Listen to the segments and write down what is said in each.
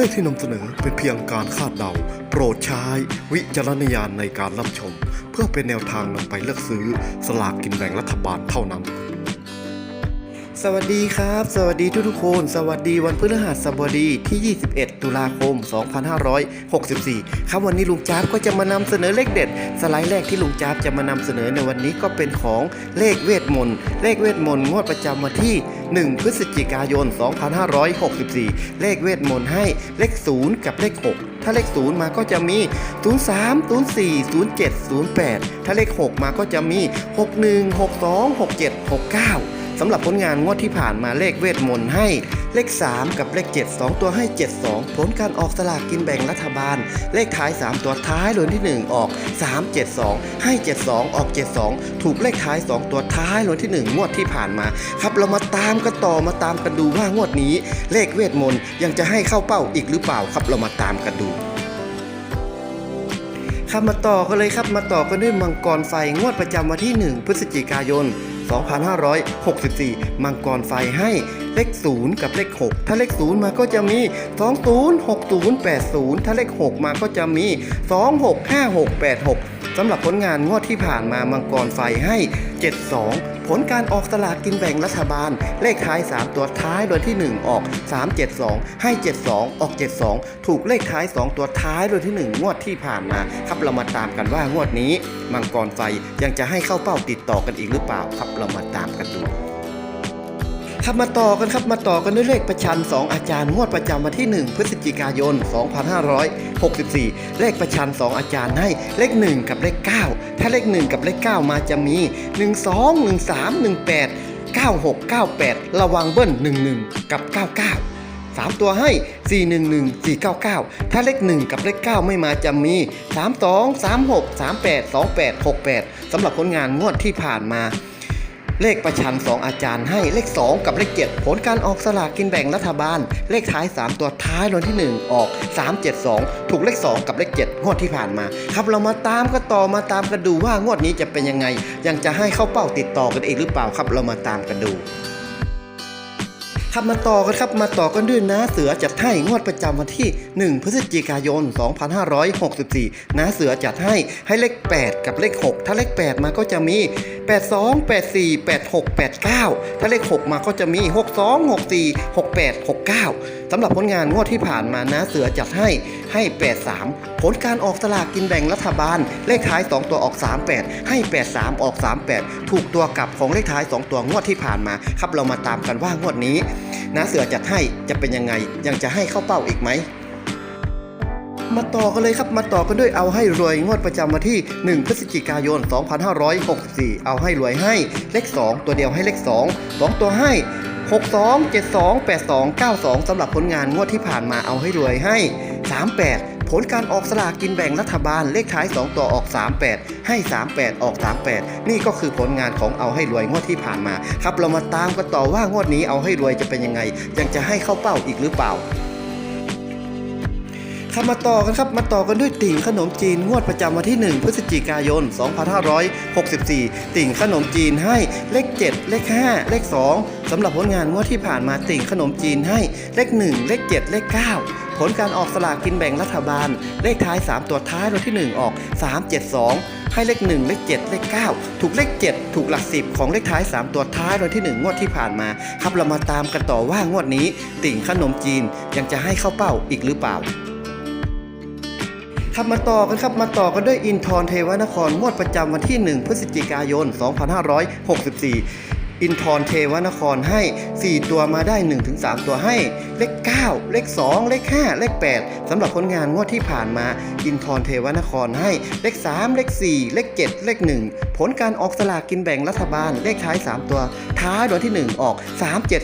เลขที่นำเสนอเป็นเพียงการคาดเดา โปรดใช้วิจารณญาณในการรับชม เพื่อเป็นแนวทางนำไปเลือกซื้อสลากกินแบ่งรัฐบาลเท่านั้น สวัสดีครับ สวัสดีทุกทุกคน สวัสดีวันพฤหัสบดีที่ 21 ตุลาคม 2564 ครับวันนี้ลุงจ๊าบก็จะมานำเสนอเลขเด็ด สไลด์แรกที่ลุงจ๊าบจะมานำเสนอในวันนี้ก็เป็นของเลขเวทมนต์เลขเวทมนต์งวดประจำวันที่ 1 พฤศจิกายน 2564 เลขเวทมนต์ให้เลข 0 กับเลข 6ถ้าเลข 0 มาก็จะมี 03 04 07 08 ถ้าเลข 6 มาก็จะมี 61 62 67 69 สำหรับผลงานงวดที่ผ่านมาเลขเวทมนต์ให้เลข 3 กับเลข 7 2 ตัวให้ 72 ผลการออกสลากกินแบ่งรัฐบาล เลขท้าย 3 ตัวท้ายรวนที่ 1 ออก 372 ให้ 72 ออก 72 ถูกเลขท้าย 2 ตัวท้ายรวนที่ 1 งวดที่ผ่านมา ครับเรามาตามกันต่อมาตามกันดูว่างวดนี้ เลขเวทมนต์ยังจะให้เข้าเป้าอีกหรือเปล่าครับเรามาตามกันดู ครับมาต่อกันเลยครับมาต่อกันด้วยมังกรไฟงวดประจำวันที่ 1 พฤศจิกายน 2564 มังกรไฟให้เลข 0 กับเลข 6 ถ้าเลข 0 มาก็จะมี 20 60 80 ถ้าเลข 6 มาก็จะมี 26 56 86สำหรับผลงานงวดที่ผ่านมามังกรไฟให้ 72 ผลการออกสลากกินแบ่งรัฐบาล เลขท้าย 3 ตัวท้ายโดยที่ 1 ออก 372 ให้ 72 ออก 72 ถูกเลขท้าย 2 ตัวท้ายโดยที่ 1 งวดที่ผ่านมา ครับเรามาตามกันว่างวดนี้ มังกรไฟยังจะให้เข้าเป้าติดต่อกันอีกหรือเปล่า ครับเรามาตามกันดู ครับมาต่อกันครับมาต่อกันด้วยเลขประชัน 2 อาจารย์งวดประจำวันที่ 1 พฤศจิกายน 2564 เลขประชัน 2 อาจารย์ให้เลข 1 กับเลข 9 ถ้าเลข 1 กับเลข 9 มาจะมี 1 2 1 3 1 8 9 6 9 8 ระวังเบิ้ล 11 กับ 99 3 ตัวให้ 411 499 ถ้าเลข 1 กับเลข 9 ไม่มาจะมี 32 36 38 28 68 สำหรับผลงานงวดที่ผ่านมา เลขประชัน 2 อาจารย์ให้เลข 2 กับเลข 7 ผลการออกสลากกินแบ่งรัฐบาล เลขท้าย 3 ตัวท้ายรางวัลที่ 1 ออก 372 ถูกเลข 2 กับเลข 7 งวดที่ผ่านมา ครับเรามาตามกันต่อมาตามกันดูว่างวดนี้จะเป็นยังไง ยังจะให้เข้าเป้าติดต่อกันอีกหรือเปล่าครับเรามาตามกันดู ครับมาต่อกันครับมาต่อกันด้วยนะเสือจัดให้งวดประจำวันที่ 1 พฤศจิกายน 2564นะเสือจัดให้ให้เลข 8 กับเลข 6 ถ้าเลข 8 มาก็จะมี 82 84 86 89 ถ้าเลข 6 มาก็จะมี 62 64 68 69สำหรับผลงานงวดที่ผ่านมานะเสือจัดให้ให้ 83 ผลการออกสลากกินแบ่งรัฐบาล เลขท้าย 2 ตัวออก 38 ให้ 83 ออก 38 ถูกตัวกลับของเลขท้าย 2 ตัวงวดที่ผ่านมา ครับเรามาตามกันว่างวดนี้น้าเสือจัดให้จะเป็นยังไง ยังจะให้เข้าเป้าอีกไหม มาต่อกันเลยครับมาต่อกันด้วยเอาให้รวยงวดประจำวันที่ 1 พฤศจิกายน 2564 เอาให้รวยให้เลข 2 ตัวเดียวให้เลข 2 2 ตัวให้ 62 72 82 92สำหรับผลงานงวดที่ผ่านมาเอาให้รวยให้ 38 ผลการออกสลากกินแบ่งรัฐบาลเลขท้าย 2 ตัวออก 38 ให้ 38 ออก 38 นี่ก็คือผลงานของเอาให้รวยงวดที่ผ่านมา ครับเรามาตามกันต่อว่างวดนี้เอาให้รวยจะเป็นยังไง ยังจะให้เข้าเป้าอีกหรือเปล่าครับมาต่อกันครับมาต่อกันด้วยติ่งขนมจีนงวดประจำวันที่ 1 พฤศจิกายน 2564 ติ่งขนมจีนให้เลข 7 เลข 5 เลข 2สำหรับผลงานงวดที่ผ่านมาติ่งขนมจีนให้เลข 1 เลข 7 เลข 9 ผลการออกสลากกินแบ่งรัฐบาล เลขท้าย 3 ตัวท้ายรางวัลที่ 1 ออก 372 ให้เลข 1 เลข 7 เลข 9 ถูกเลข 7 ถูกหลักสิบของเลขท้าย 3 ตัวท้ายรางวัลที่ 1 งวดที่ผ่านมา ครับเรามาตามกันต่อว่างวดนี้ ติ่งขนมจีนยังจะให้เข้าเป้าอีกหรือเปล่าครับมาต่อกันครับมาต่อกันด้วยอินทรเทวนครงวดประจำวันที่ 1 พฤศจิกายน 2564 อินทรเทวนครให้ 4 ตัวมาได้ 1-3 ตัวให้ เลข 9 เลข 2 เลข 5 เลข 8สำหรับผลงานงวดที่ผ่านมา อินทรเทวนครให้ เลข 3 เลข 4 เลข 7 เลข 1 ผลการออกสลากกินแบ่งรัฐบาล เลขท้าย 3 ตัว ท้ายตัวที่ 1 ออก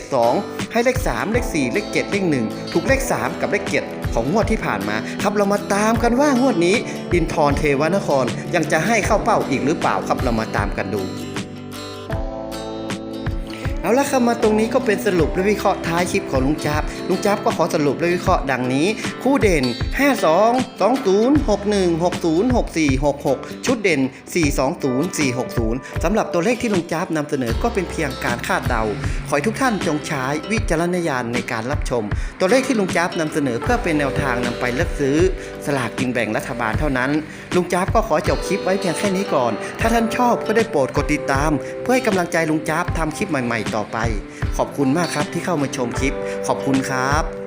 372 ให้เลข 3 เลข 4 เลข 7 เลข 1 ถูกเลข 3 กับเลข 7ของงวดที่ผ่านมาครับเรามาตามกันว่างวดนี้ อินทรเทวนครยังจะให้เข้าเป้าอีกหรือเปล่าครับเรามาตามกันดู เอาละครับมาตรงนี้ก็เป็นสรุปและวิเคราะห์ท้ายคลิปของลุงจับลุงจับก็ขอสรุปและวิเคราะห์ดังนี้ คู่เด่น 52 20 61 60 64 66 ชุดเด่น 420 460สำหรับตัวเลขที่ลุงจับนำเสนอก็เป็นเพียงการคาดเดา ขอให้ทุกท่านจงใช้วิจารณญาณในการรับชม ตัวเลขที่ลุงจับนำเสนอเพื่อเป็นแนวทางนำไปเลือกซื้อ สลากกินแบ่งรัฐบาลเท่านั้น ลุงจับก็ขอจบคลิปไว้เพียงแค่นี้ก่อน ถ้าท่านชอบก็ได้โปรดกดติดตาม เพื่อให้กำลังใจลุงจับทำคลิปใหม่ ๆ ต่อไป ขอบคุณมากครับที่เข้ามาชมคลิป ขอบคุณครับ